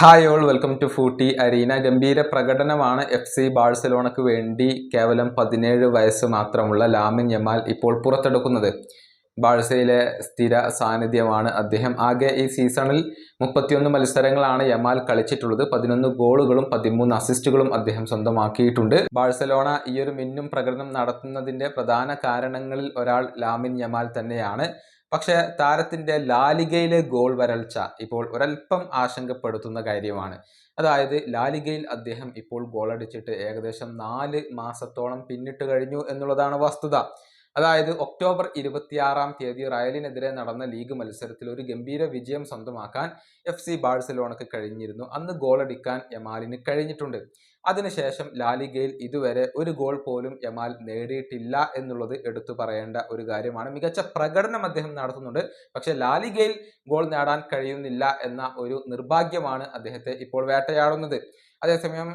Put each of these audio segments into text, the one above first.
Hi all welcome to Footy Arena ഗംഭീര പ്രകടനമാണ് F C ബാഴ്സലോണയ്ക്ക് വേണ്ടി കേവലം പതിനേഴ് വയസ്സ് മാത്രമുള്ള ലാമിൻ യമാൽ ഇപ്പോൾ പുറത്തെടുക്കുന്നത്. ബാഴ്സയിലെ സ്ഥിര സാന്നിധ്യമാണ് അദ്ദേഹം. ആകെ ഈ സീസണിൽ മുപ്പത്തിയൊന്ന് മത്സരങ്ങളാണ് യമാൽ കളിച്ചിട്ടുള്ളത്. പതിനൊന്ന് ഗോളുകളും പതിമൂന്ന് അസിസ്റ്റുകളും അദ്ദേഹം സ്വന്തമാക്കിയിട്ടുണ്ട്. ബാഴ്സലോണ ഈയൊരു മിന്നും പ്രകടനം നടത്തുന്നതിന്റെ പ്രധാന കാരണങ്ങളിൽ ഒരാൾ ലാമിൻ യമാൽ തന്നെയാണ്. പക്ഷേ താരത്തിന്റെ ലാലിഗയിലെ ഗോൾ വരൾച്ച ഇപ്പോൾ ഒരൽപ്പം ആശങ്കപ്പെടുത്തുന്ന കാര്യമാണ്. അതായത് ലാലിഗയിൽ അദ്ദേഹം ഇപ്പോൾ ഗോളടിച്ചിട്ട് ഏകദേശം നാല് മാസത്തോളം പിന്നിട്ട് കഴിഞ്ഞു എന്നുള്ളതാണ് വസ്തുത. അതായത് ഒക്ടോബർ ഇരുപത്തിയാറാം തീയതി റയലിനെതിരെ നടന്ന ലീഗ് മത്സരത്തിൽ ഒരു ഗംഭീര വിജയം സ്വന്തമാക്കാൻ എഫ് സി ബാഴ്സലോണക്ക് കഴിഞ്ഞിരുന്നു. അന്ന് ഗോളടിക്കാൻ യമാലിന് കഴിഞ്ഞിട്ടുണ്ട്. അതിനുശേഷം ലാലിഗയിൽ ഇതുവരെ ഒരു ഗോൾ പോലും യമാൽ നേടിയിട്ടില്ല എന്നുള്ളത് എടുത്തു പറയേണ്ട ഒരു കാര്യമാണ്. മികച്ച പ്രകടനം അദ്ദേഹം നടത്തുന്നുണ്ട്. പക്ഷെ ലാലിഗയിൽ ഗോൾ നേടാൻ കഴിയുന്നില്ല എന്ന ഒരു നിർഭാഗ്യമാണ് അദ്ദേഹത്തെ ഇപ്പോൾ വേട്ടയാടുന്നത്. അതേസമയം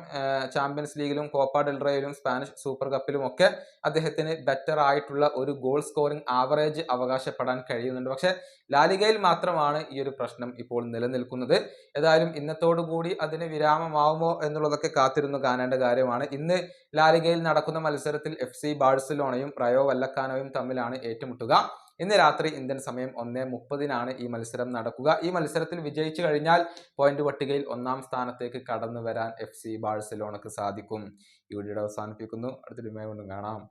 ചാമ്പ്യൻസ് ലീഗിലും കോപ്പ ഡെൽറയിലും സ്പാനിഷ് സൂപ്പർ കപ്പിലും ഒക്കെ അദ്ദേഹത്തിന് ബെറ്റർ ആയിട്ടുള്ള ഒരു ഗോൾ സ്കോറിംഗ് ആവറേജ് അവകാശപ്പെടാൻ കഴിയുന്നുണ്ട്. പക്ഷെ ലാലികയിൽ മാത്രമാണ് ഈ ഒരു പ്രശ്നം ഇപ്പോൾ നിലനിൽക്കുന്നത്. ഏതായാലും ഇന്നത്തോടുകൂടി അതിന് വിരാമമാവുമോ എന്നുള്ളതൊക്കെ കാത്തിരുന്നു കാണേണ്ട കാര്യമാണ്. ഇന്ന് ലാലികയിൽ നടക്കുന്ന മത്സരത്തിൽ എഫ് സി ബാഴ്സലോണയും റയോ വല്ലക്കാനോയും തമ്മിലാണ് ഏറ്റുമുട്ടുക. ഇന്ന് രാത്രി ഇന്ത്യൻ സമയം ഒന്നേ മുപ്പതിനാണ് ഈ മത്സരം നടക്കുക. ഈ മത്സരത്തിൽ വിജയിച്ചു കഴിഞ്ഞാൽ പോയിന്റ് പട്ടികയിൽ ഒന്നാം സ്ഥാനത്തേക്ക് കടന്നു വരാൻ എഫ് സി ബാഴ്സലോണക്ക് സാധിക്കും. ഈ വീഡിയോ അവസാനിപ്പിക്കുന്നു. അടുത്ത ഡിമേ കൊണ്ടും കാണാം.